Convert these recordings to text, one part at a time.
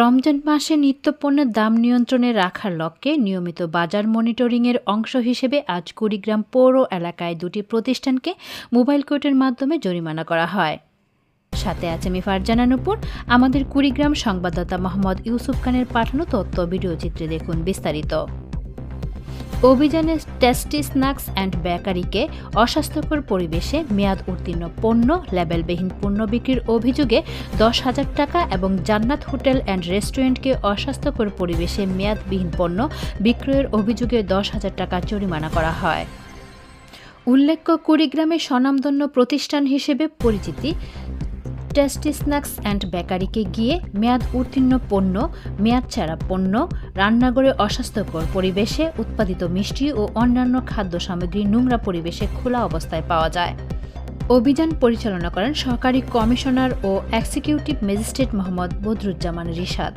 রমজান মাসে নিত্যপণ্যের দাম নিয়ন্ত্রণে রাখার লক্ষ্যে নিয়মিত বাজার মনিটরিংয়ের অংশ হিসেবে আজ কুড়িগ্রাম পৌর এলাকায় দুটি প্রতিষ্ঠানকে মোবাইল কোর্টের মাধ্যমে জরিমানা করা হয়। সাথে আছে আমি ফারজানা নুপুর আমাদের কুড়িগ্রাম সংবাদদাতা মোহাম্মদ ইউসুফ খানের পাঠানো তথ্য, ভিডিও চিত্রে দেখুন বিস্তারিত। অভিযানে টেস্টি স্ন্যাক্স অ্যান্ড বেকারিকে অস্বাস্থ্যকর পরিবেশে মেয়াদ উত্তীর্ণ পণ্য, লেবেলবিহীন পণ্য বিক্রির অভিযোগে দশ হাজার টাকা এবং জান্নাত হোটেল অ্যান্ড রেস্টুরেন্টকে অস্বাস্থ্যকর পরিবেশে মেয়াদবিহীন পণ্য বিক্রয়ের অভিযোগে দশ হাজার টাকা জরিমানা করা হয়। উল্লেখ্য কুড়িগ্রামের স্বনামধন্য প্রতিষ্ঠান হিসেবে পরিচিতি টেস্টি স্ন্যাক্স অ্যান্ড বেকারিকে গিয়ে মেয়াদ উত্তীর্ণ পণ্য, মেয়াদ ছাড়া পণ্য, রান্নাঘরে অস্বাস্থ্যকর পরিবেশে উৎপাদিত মিষ্টি ও অন্যান্য খাদ্য সামগ্রী নোংরা পরিবেশে খোলা অবস্থায় পাওয়া যায়। অভিযান পরিচালনা করেন সহকারী কমিশনার ও এক্সিকিউটিভ ম্যাজিস্ট্রেট মোহাম্মদ বদরুজ্জামান রিশাদ।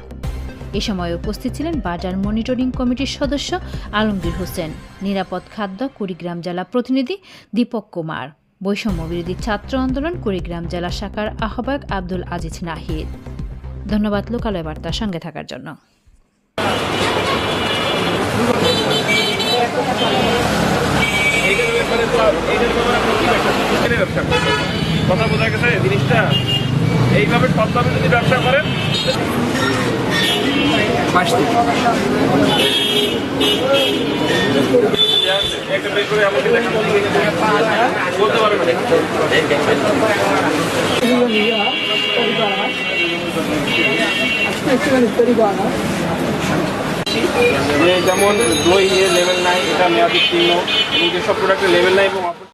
এ সময় উপস্থিত ছিলেন বাজার মনিটরিং কমিটির সদস্য আলমগীর হোসেন, নিরাপদ খাদ্য কুড়িগ্রাম জেলা প্রতিনিধি দীপক কুমার। বৈষম্য বিরোধী ছাত্র আন্দোলন কুড়িগ্রাম জেলা শাখার আহ্বায়ক আব্দুল আজিজ নাহিদ ধন্যবাদ লোকালয় বার্তার সঙ্গে থাকার জন্য? কথা বোঝা গেছে জিনিসটা এইভাবে যদি ব্যবসা করেন একটা যেমন দই লেভেল নাই এটা মেয়াদ চিহ্ন এবং যেসব প্রোডাক্টের লেভেল নাই এবং